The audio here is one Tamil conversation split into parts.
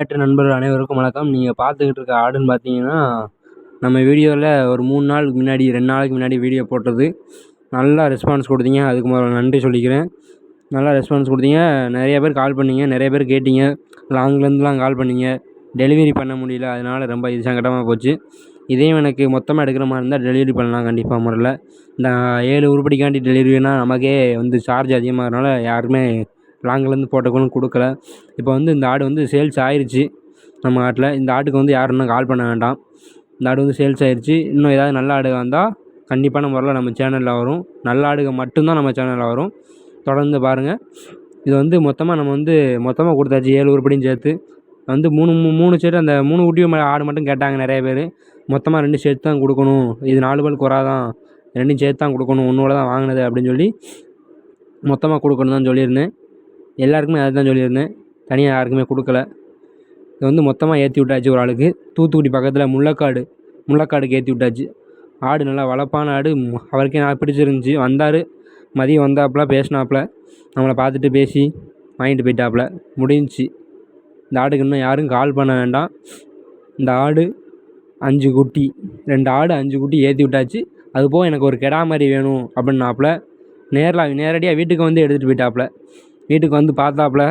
விளையாட்டு நண்பர்கள் அனைவருக்கும் வணக்கம். நீங்கள் பார்த்துக்கிட்டு இருக்க ஆடுன்னு பார்த்தீங்கன்னா நம்ம வீடியோவில் ஒரு மூணு நாளுக்கு முன்னாடி ரெண்டு நாளைக்கு முன்னாடி வீடியோ போட்டது. நல்லா ரெஸ்பான்ஸ் கொடுத்தீங்க. அதுக்கு முதல்ல நன்றி சொல்லிக்கிறேன். நல்லா ரெஸ்பான்ஸ் கொடுத்தீங்க. நிறைய பேர் கால் பண்ணீங்க. நிறைய பேர் கேட்டீங்க. லாங்லேருந்துலாம் கால் பண்ணீங்க. டெலிவரி பண்ண முடியல. அதனால் ரொம்ப இது சங்கடமாக போச்சு. இதையும் எனக்கு மொத்தமாக எடுக்கிற மாதிரி இருந்தால் டெலிவரி பண்ணலாம் கண்டிப்பாக முறையில். இந்த ஏழு உருப்படிக்காண்டி டெலிவரினால் நமக்கே வந்து சார்ஜ் அதிகமாகிறனால யாருமே லாங்கிலேருந்து போட்டவங்களும் கொடுக்கல. இப்போ வந்து இந்த ஆடு வந்து சேல்ஸ் ஆயிடுச்சு நம்ம ஆட்டில். இந்த ஆட்டுக்கு வந்து யாரும் இன்னும் கால் பண்ண வேண்டாம். இந்த ஆடு வந்து சேல்ஸ் ஆயிடுச்சு இன்னும் ஏதாவது நல்ல ஆடு வந்தால் கண்டிப்பான முறையில் நம்ம சேனலில் வரும். நல்ல ஆடுகள் மட்டும்தான் நம்ம சேனலில் வரும். தொடர்ந்து பாருங்கள் இது வந்து மொத்தமாக நம்ம வந்து மொத்தமாக கொடுத்தாச்சு. ஏழு உருப்படியும் சேர்த்து. வந்து மூணு மூணு செட்டு அந்த மூணு குட்டியும் ஆடு மட்டும் கேட்டாங்க நிறைய பேர். மொத்தமாக ரெண்டு சேர்த்து தான் கொடுக்கணும். இது நாலு பால் குறா தான் ரெண்டும் சேர்த்து தான் கொடுக்கணும். ஒன்றோட தான் வாங்கினது அப்படின்னு சொல்லி மொத்தமாக கொடுக்கணும் தான் சொல்லியிருந்தேன். எல்லாருக்குமே அதை தான் சொல்லியிருந்தேன். தனியாக யாருக்குமே கொடுக்கல. இது வந்து மொத்தமாக ஏற்றி விட்டாச்சு ஒரு ஆளுக்கு. தூத்துக்குடி பக்கத்தில் முள்ளக்காடு முள்ளக்காடுக்கு ஏற்றி விட்டாச்சு. ஆடு நல்லா வளர்ப்பான ஆடு. அவருக்கே நான் பிடிச்சிருந்துச்சி. வந்தார். மதியம் வந்தாப்புல பேசினாப்புல. நம்மளை பார்த்துட்டு பேசி வாங்கிட்டு போயிட்டாப்புல. முடிஞ்சிச்சு. இந்த ஆடுக்கு இன்னும் யாரும் கால் பண்ண வேண்டாம். இந்த ஆடு அஞ்சு குட்டி ரெண்டு ஆடு அஞ்சு குட்டி ஏற்றி விட்டாச்சு. அது போக எனக்கு ஒரு கெடா மாதிரி வேணும் அப்படின்னாப்புல நேரில் நேரடியாக வீட்டுக்கு வந்து எடுத்துகிட்டு போயிட்டாப்புல. வீட்டுக்கு வந்து பார்த்தாப்புல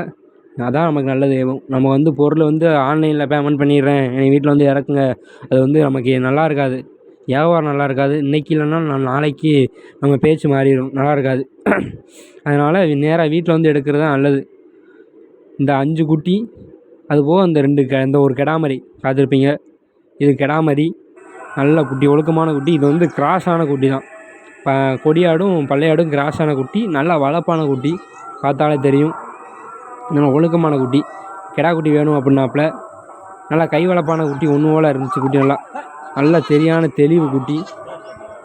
அதான் நமக்கு நல்லது. நம்ம வந்து பொருள் வந்து ஆன்லைனில் பேமெண்ட் பண்ணிடுறேன். எங்கள் வீட்டில் வந்து இறக்குங்க. அது வந்து நமக்கு நல்லா இருக்காது. வியாபாரம் நல்லா இருக்காது. இன்றைக்கி இல்லைன்னா நாளைக்கு நம்ம பேச்சு மாறிடும். நல்லா இருக்காது. அதனால் நேராக வீட்டில் வந்து எடுக்கிறது தான் நல்லது. இந்த அஞ்சு குட்டி அதுபோக அந்த ரெண்டு க இந்த ஒரு கெடாமரி பார்த்துருப்பீங்க. இது கெடாமரி நல்ல குட்டி ஒழுக்கமான குட்டி. இது வந்து கிராஸான குட்டி தான். ப கொடியாடும் பள்ளையாடும் கிராஸான குட்டி. நல்லா வளர்ப்பான குட்டி. பார்த்தாலே தெரியும். நம்ம ஒழுக்கமான குட்டி. கெடா குட்டி வேணும் அப்படின்னாப்புல நல்லா கை வளப்பான குட்டி ஒன்று போல் இருந்துச்சு குட்டி நல்லா. நல்லா சரியான தெளிவு குட்டி.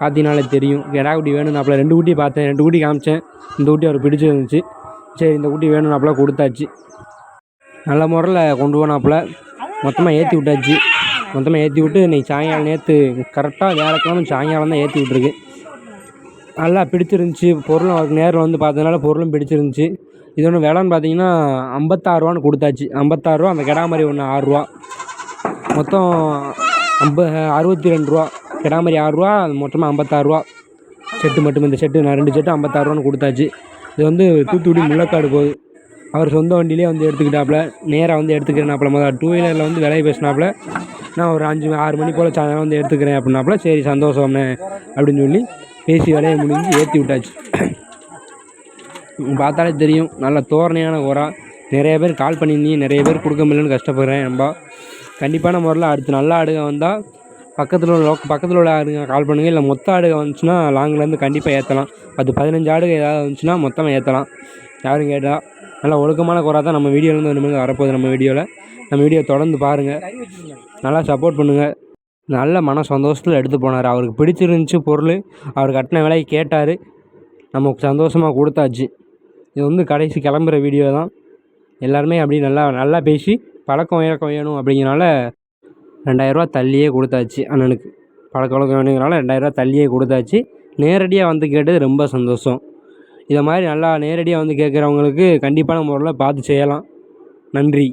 பார்த்தீங்கனாலே தெரியும். கிடா குட்டி வேணும்னாப்புல ரெண்டு குட்டி பார்த்தேன். ரெண்டு குட்டி காமிச்சேன். இந்த குட்டி அவர் பிடிச்சிருந்துச்சு சரி இந்த குட்டி வேணும்னாப்புல கொடுத்தாச்சு. நல்ல முறையில் கொண்டு போனாப்புல மொத்தமாக ஏற்றி விட்டாச்சு. மொத்தமாக ஏற்றி விட்டு இன்றைக்கி சாயங்காலம் நேற்று கரெக்டாக வேலைக்கெல்லாம் சாயங்காலம் தான் ஏற்றி விட்டுருக்கு. நல்லா பிடிச்சிருந்துச்சி. பொருளும் அவருக்கு நேரில் வந்து பார்த்ததுனால பொருளும் பிடிச்சிருந்துச்சி. இது ஒன்று விலைன்னு பார்த்தீங்கன்னா ஐம்பத்தாறுவான்னு கொடுத்தாச்சு. ஐம்பத்தாறுவா அந்த கிடாமரி ஒன்று ஆறுரூவா மொத்தம் ஐம்ப அறுபத்தி ரெண்டு ரூபா. கிடாமரி ஆறுரூவா அது மொத்தமாக ஐம்பத்தாறுரூவா செட்டு மட்டும் இந்த செட்டு நான் ரெண்டு செட்டு ஐம்பத்தாறுவான்னு கொடுத்தாச்சு. இது வந்து தூத்துக்குடி முள்ளக்காடு போகுது அவர் சொந்த வண்டியிலே வந்து எடுத்துக்கிட்டாப்புல. நேராக வந்து எடுத்துக்கிறேனாப்புல. முதல்ல டூ வீலரில் வந்து விலையை பேசினாப்புல. நான் ஒரு அஞ்சு ஆறு மணி போல் சாயங்காலம் வந்து எடுத்துக்கிறேன் அப்படின்னாப்புல. சரி சந்தோஷம்னு அப்படின்னு சொல்லி பேசி வேலையை முடிஞ்சு ஏற்றி விட்டாச்சு. பார்த்தாலே தெரியும் நல்ல தோரணையான உரம். நிறைய பேர் கால் பண்ணியிருந்தீங்க நிறைய பேர் கொடுக்க முடியலன்னு கஷ்டப்படுறேன் ரொம்ப கண்டிப்பான முறையில் அடுத்து நல்ல ஆடுக வந்தால் பக்கத்தில் உள்ள பக்கத்தில் உள்ள ஆடுங்க கால் பண்ணுங்கள் இல்லை மொத்த ஆடுக வந்துச்சுன்னா லாங்லேருந்து கண்டிப்பாக ஏற்றலாம் பத்து பதினஞ்சு ஆடுக ஏதாவது வந்துச்சுன்னா மொத்தமாக ஏற்றலாம் யாரும் கேட்டால் நல்லா ஒழுக்கமான குறை தான் நம்ம வீடியோலேருந்து ஒன்று வரப்போகுது நம்ம வீடியோவில் நம்ம வீடியோ தொடர்ந்து பாருங்கள் நல்லா சப்போர்ட் பண்ணுங்கள் நல்ல மன சந்தோஷத்தில் எடுத்து போனார். அவருக்கு பிடிச்சிருந்துச்சி பொருள். அவர் கட்டின விலையை கேட்டார். நமக்கு சந்தோஷமாக கொடுத்தாச்சு. இது வந்து கடைசி கிளம்புற வீடியோ தான். எல்லாருமே அப்படி நல்லா நல்லா பேசி பழக்கம் இறக்கம் வேணும் அப்படிங்கிறனால ரெண்டாயிரரூவா தள்ளியே கொடுத்தாச்சு அண்ணனுக்கு. பழக்க வழக்கம் வேணுங்கிறனால ரெண்டாயிரரூவா தள்ளியே கொடுத்தாச்சு. நேரடியாக வந்து கேட்டது ரொம்ப சந்தோஷம். இதை மாதிரி நல்லா நேரடியாக வந்து கேட்குறவங்களுக்கு கண்டிப்பான முறையில் பார்த்து செய்யலாம். நன்றி.